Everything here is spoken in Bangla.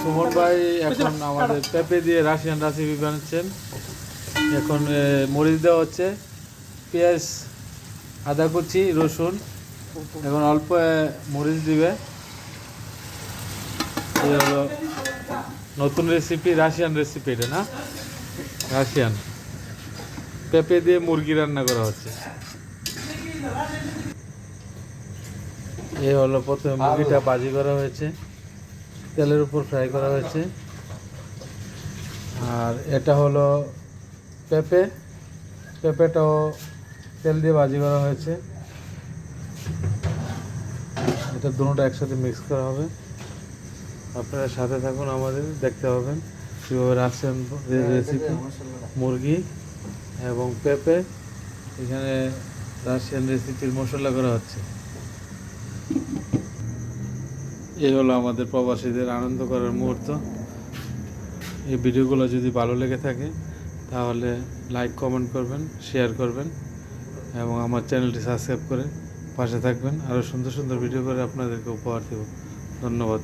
সুমন ভাই এখন আমাদের পেঁপে দিয়ে রাশিয়ান রেসিপি বানাচ্ছেন। এখন মরিচ দেওয়া হচ্ছে, পেঁয়াজ, আদা কুচি, রসুন, এখন অল্প মরিচ দিবে। হলো নতুন রেসিপি রাশিয়ান রেসিপি এটা, না? রাশিয়ান। পেঁপে দিয়ে মুরগি রান্না করা হচ্ছে। এই হলো প্রথমে মুরগিটা বাজি করা হয়েছে। তেলের উপর ফ্রাই করা হয়েছে। আর এটা হলো পেঁপে। পেঁপেটাও তেল দিয়ে ভাজি করা হয়েছে। এটা দুটোটা একসাথে মিক্স করা হবে। আপনারা সাথে থাকুন আমাদের দেখতে পাবেন কীভাবে রাখছেন রেসিপি মুরগি এবং পেঁপে। এখানে রাশিয়ান রেসিপির মশলা করা হচ্ছে। এই হলো আমাদের প্রবাসীদের আনন্দ করার মুহূর্ত। এই ভিডিওগুলো যদি ভালো লেগে থাকে, তাহলে লাইক কমেন্ট করবেন শেয়ার করবেন, এবং আমার চ্যানেলটি সাবস্ক্রাইব করে পাশে থাকবেন। আরও সুন্দর সুন্দর ভিডিও করে আপনাদেরকে উপহার দেব। ধন্যবাদ।